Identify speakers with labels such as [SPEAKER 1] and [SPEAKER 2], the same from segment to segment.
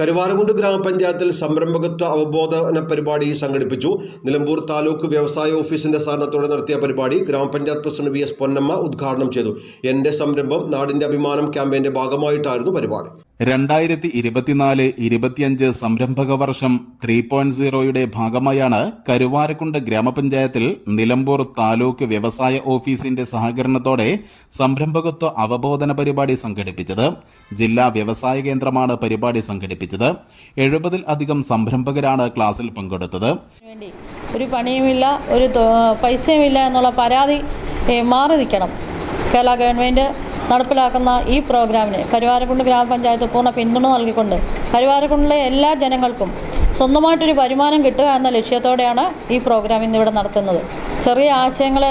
[SPEAKER 1] കരുവാരകുണ്ട് ഗ്രാമപഞ്ചായത്തിൽ സംരംഭകത്വ അവബോധന പരിപാടി സംഘടിപ്പിച്ചു. നിലമ്പൂർ താലൂക്ക് വ്യവസായ ഓഫീസിന്റെ സഹകരണത്തോടെ നടത്തിയ പരിപാടി ഗ്രാമപഞ്ചായത്ത് പ്രസിഡന്റ് വി എസ് പൊന്നമ്മ ഉദ്ഘാടനം ചെയ്തു. എന്റെ സംരംഭം നാടിന്റെ അഭിമാനം ക്യാമ്പയിന്റെ ഭാഗമായിട്ടായിരുന്നു പരിപാടി.
[SPEAKER 2] രണ്ടായിരത്തി ഇരുപത്തിനാല് ഇരുപത്തിയഞ്ച് സംരംഭക വർഷം ത്രീ പോയിന്റ് സീറോയുടെ ഭാഗമായാണ് കരുവാരക്കുണ്ട് ഗ്രാമപഞ്ചായത്തിൽ നിലമ്പൂർ താലൂക്ക് വ്യവസായ ഓഫീസിന്റെ സഹകരണത്തോടെ സംരംഭകത്വ അവബോധന പരിപാടി സംഘടിപ്പിച്ചത്. ജില്ലാ വ്യവസായ കേന്ദ്രമാണ് പരിപാടി സംഘടിപ്പിച്ചത്. എഴുപതിൽ അധികം സംരംഭകരാണ് ക്ലാസ്സിൽ പങ്കെടുത്തത്.
[SPEAKER 3] ഒരു പണിയുമില്ല ഒരു പൈസയുമില്ല എന്നുള്ള പരാതി മാറി നിൽക്കണം. കേരള ഗവൺമെന്റ് നടപ്പിലാക്കുന്ന ഈ പ്രോഗ്രാമിന് കരുവാരക്കുണ്ട് ഗ്രാമപഞ്ചായത്ത് പൂർണ പിന്തുണ നൽകിക്കൊണ്ട് കരുവാരക്കുണ്ടിലെ എല്ലാ ജനങ്ങൾക്കും സ്വന്തമായിട്ടൊരു വരുമാനം കിട്ടുക എന്ന ലക്ഷ്യത്തോടെയാണ് ഈ പ്രോഗ്രാം ഇന്നിവിടെ നടത്തുന്നത്. ചെറിയ ആശയങ്ങൾ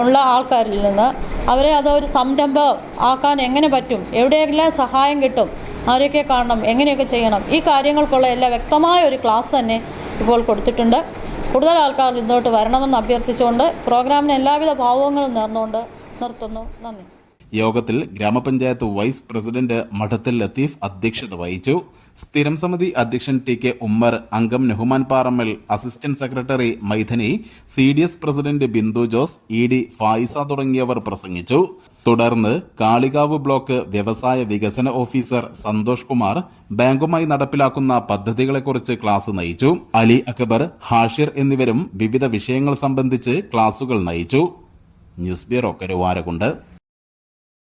[SPEAKER 3] ഉള്ള ആൾക്കാരിൽ നിന്ന് അവരെ അതൊരു സംരംഭം ആക്കാൻ എങ്ങനെ പറ്റും എവിടെയെല്ലാം സഹായം കിട്ടും ആരെയൊക്കെ കാണണം എങ്ങനെയൊക്കെ ചെയ്യണം ഈ കാര്യങ്ങൾക്കുള്ള എല്ലാ വ്യക്തമായ ഒരു ക്ലാസ് തന്നെ ഇപ്പോൾ കൊടുത്തിട്ടുണ്ട്. കൂടുതൽ ആൾക്കാർ ഇന്നോട്ട് വരണമെന്ന് അഭ്യർത്ഥിച്ചുകൊണ്ട് പ്രോഗ്രാമിന് എല്ലാവിധ ഭാവങ്ങളും നേർന്നുകൊണ്ട് നിർത്തുന്നു. നന്ദി.
[SPEAKER 2] യോഗത്തിൽ ഗ്രാമപഞ്ചായത്ത് വൈസ് പ്രസിഡന്റ് മഠത്തിൽ ലത്തീഫ് അധ്യക്ഷത വഹിച്ചു. സ്ഥിരം സമിതി അധ്യക്ഷൻ ടി കെ ഉമ്മർ അംഗം Nehuman Parammal assistant secretary Maithani C D S president Bindu Jose E D Fayisa തുടങ്ങിയവർ പ്രസംഗിച്ചു. തുടർന്ന് കാളികാവ് ബ്ലോക്ക് വ്യവസായ വികസന ഓഫീസർ സന്തോഷ് കുമാർ ബാങ്കുമായി നടപ്പിലാക്കുന്ന പദ്ധതികളെക്കുറിച്ച് ക്ലാസ് നയിച്ചു. അലി അക്ബർ ഹാഷിർ എന്നിവരും വിവിധ വിഷയങ്ങൾ സംബന്ധിച്ച് ക്ലാസുകൾ നയിച്ചു. News bureau Karuvarakund.